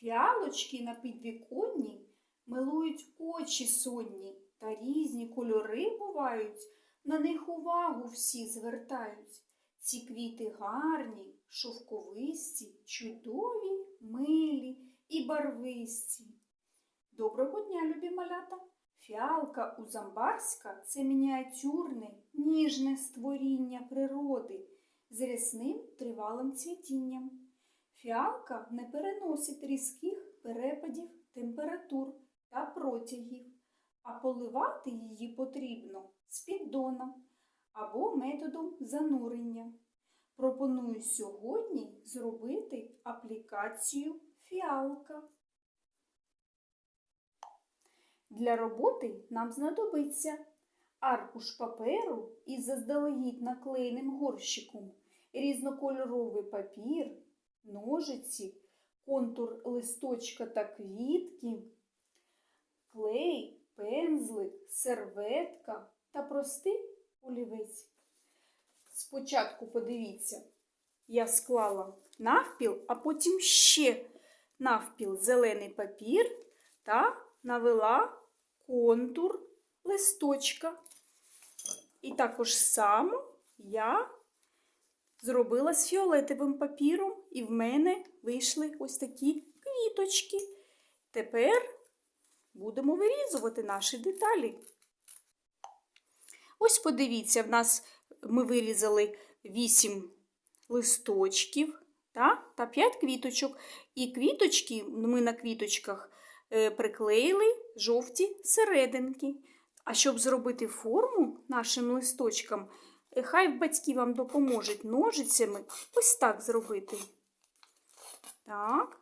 Фіалочки на підвіконні милують очі сонні, та різні кольори бувають, на них увагу всі звертають. Ці квіти гарні, шовковисті, чудові, милі і барвисті. Доброго дня, любі малята! Фіалка Узамбарська це мініатюрне, ніжне створіння природи з рясним тривалим цвітінням. Фіалка не переносить різких перепадів температур та протягів, а поливати її потрібно з піддона або методом занурення. Пропоную сьогодні зробити аплікацію фіалка. Для роботи нам знадобиться аркуш паперу із заздалегідь наклеєним горщиком, різнокольоровий папір, ножиці, контур листочка та квітки, клей, пензлик, серветка та простий олівець. Спочатку подивіться, я склала навпіл, а потім ще навпіл зелений папір та навела контур листочка. І також само я зробила з фіолетовим папіром, і в мене вийшли ось такі квіточки. Тепер будемо вирізувати наші деталі. Ось подивіться, в нас ми вирізали 8 листочків та, та 5 квіточок. І квіточки ми на квіточках е, приклеїли жовті серединки. А щоб зробити форму нашим листочкам, хай батьки вам допоможуть ножицями ось так зробити. Так,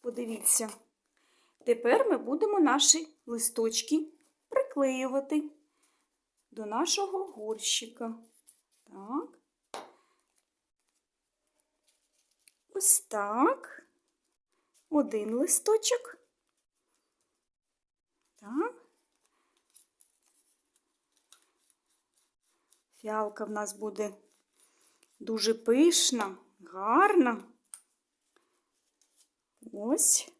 подивіться. Тепер ми будемо наші листочки приклеювати до нашого горщика. Так. Ось так. Один листочок. Так. Фіалка в нас буде дуже пишна, гарна. Ось.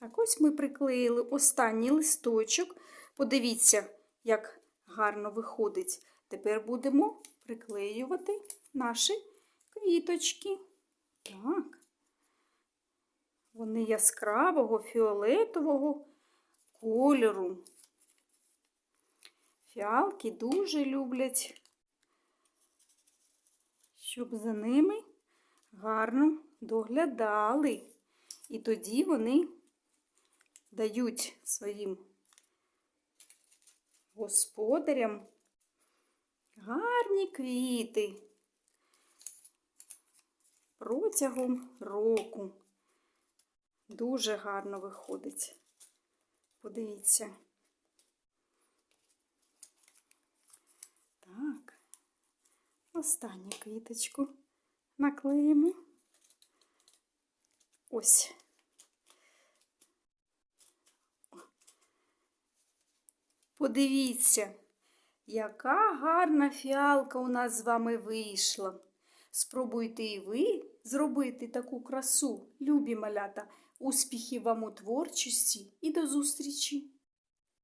Так, ось ми приклеїли останній листочок. Подивіться, як гарно виходить. Тепер будемо приклеювати наші квіточки. Так. Вони яскравого, фіолетового кольору. Фіалки дуже люблять, щоб за ними гарно доглядали. І тоді вони дають своїм господарям гарні квіти протягом року. Дуже гарно виходить. Подивіться. Так, останню квіточку наклеїмо. Ось. Подивіться, яка гарна фіалка у нас з вами вийшла. Спробуйте і ви зробити таку красу, любі малята. Успіхів вам у творчості і до зустрічі!